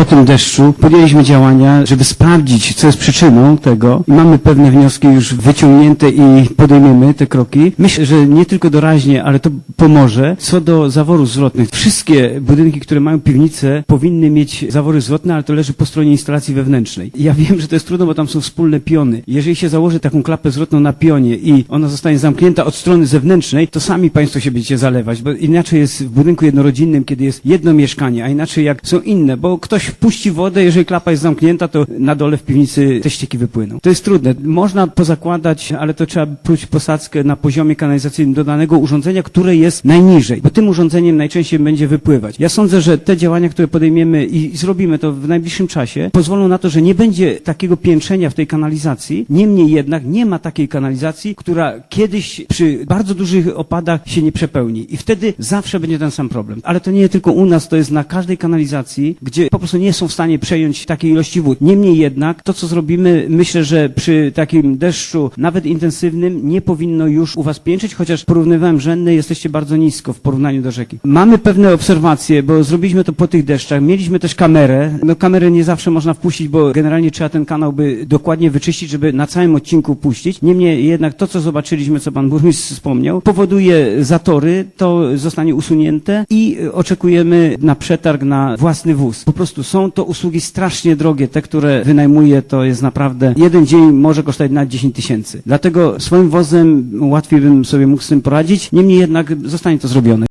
po tym deszczu podjęliśmy działania, żeby sprawdzić, co jest przyczyną tego. Mamy pewne wnioski już wyciągnięte i podejmiemy te kroki. Myślę, że nie tylko doraźnie, ale to pomoże. Co do zaworów zwrotnych, wszystkie budynki, które mają piwnice, powinny mieć zawory zwrotne, ale to leży po stronie instalacji wewnętrznej. Ja wiem, że to jest trudno, bo tam są wspólne piony. Jeżeli się założy taką klapę zwrotną na pionie i ona zostanie zamknięta od strony zewnętrznej, to sami Państwo się będziecie zalewać, bo inaczej jest w budynku jednorodzinnym, kiedy jest jedno mieszkanie, a inaczej jak są inne, bo ktoś wpuści wodę, jeżeli klapa jest zamknięta, to na dole w piwnicy te ścieki wypłyną. To jest trudne. Można pozakładać, ale to trzeba pójść posadzkę na poziomie kanalizacyjnym do danego urządzenia, które jest najniżej, bo tym urządzeniem najczęściej będzie wypływać. Ja sądzę, że te działania, które podejmiemy i zrobimy to w najbliższym czasie, pozwolą na to, że nie będzie takiego piętrzenia w tej kanalizacji. Niemniej jednak nie ma takiej kanalizacji, która kiedyś przy bardzo dużych opadach się nie przepełni. I wtedy zawsze będzie ten sam problem. Ale to nie tylko u nas, to jest na każdej kanalizacji, gdzie po prostu nie są w stanie przejąć takiej ilości wód. Niemniej jednak to, co zrobimy, myślę, że przy takim deszczu, nawet intensywnym, nie powinno już u was piętrzyć, chociaż porównywałem rzędne, jesteście bardzo nisko w porównaniu do rzeki. Mamy pewne obserwacje, bo zrobiliśmy to po tych deszczach. Mieliśmy też kamerę. No kamerę nie zawsze można wpuścić, bo generalnie trzeba ten kanał by dokładnie wyczyścić, żeby na całym odcinku puścić. Niemniej jednak to, co zobaczyliśmy, co pan burmistrz wspomniał, powoduje zatory, to zostanie usunięte i oczekujemy na przetarg na własny wóz. Po prostu są to usługi strasznie drogie. Te, które wynajmuję, to jest naprawdę, jeden dzień może kosztować nawet 10 tysięcy. Dlatego swoim wozem łatwiej bym sobie mógł z tym poradzić. Niemniej jednak zostanie to zrobione.